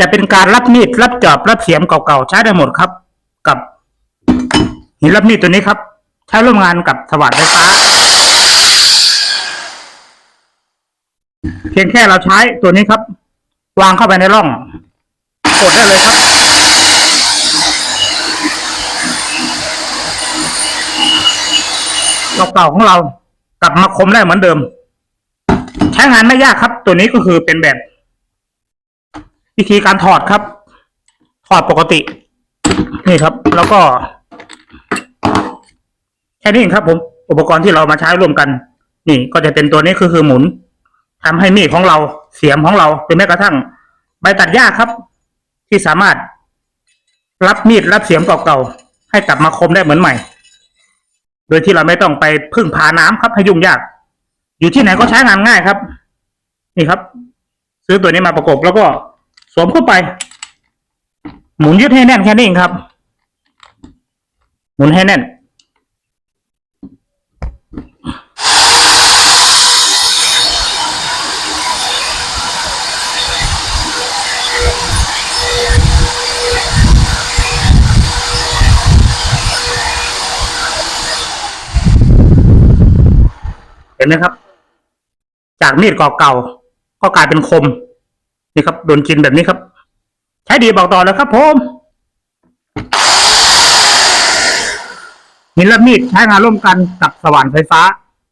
จะเป็นการรับมีดรับจอบรับเสียมเก่าๆใช้ได้หมดครับ กับหินรับมีดตัวนี้ครับ ใช้ร่วมงานกับสว่านไฟฟ้า เพียงแค่เราใช้ตัวนี้ครับ วางเข้าไปในร่อง กดได้เลยครับ เก่าๆของเรา กลับมาคมได้เหมือนเดิม ใช้งานไม่ยากครับ ตัวนี้ก็คือเป็นแบบ วิธีการถอดครับ ถอดปกติ นี่ครับ แล้วก็แค่นี้เองครับผมอุปกรณ์ที่เรามาใช้ร่วมกัน นี่ก็จะเป็นตัวนี้คือคือหมุนทำให้มีดของเราเสียมของเราหรือแม้กระทั่ง ใบตัดหญ้าครับ ที่สามารถรับมีดรับเสียมเก่าๆให้กลับมาคมได้เหมือนใหม่ โดยที่เราไม่ต้องไปพึ่งพาน้ำครับให้ยุ่งยาก อยู่ที่ไหนก็ใช้งานง่ายครับ นี่ครับ ซื้อตัวนี้มาประกบแล้วก็สวมเข้าไป หมุนยึดให้แน่นแค่นี้เองครับ หมุนให้แน่น ห็นไหมครับ จากมีดเก่าๆก็กลายเป็นคม นี่ครับโดนกินแบบนี้ครับ ใช้ดีบอกต่อเลยครับผมหินและมีดใช้งานร่วมกันกับสว่านไฟฟ้า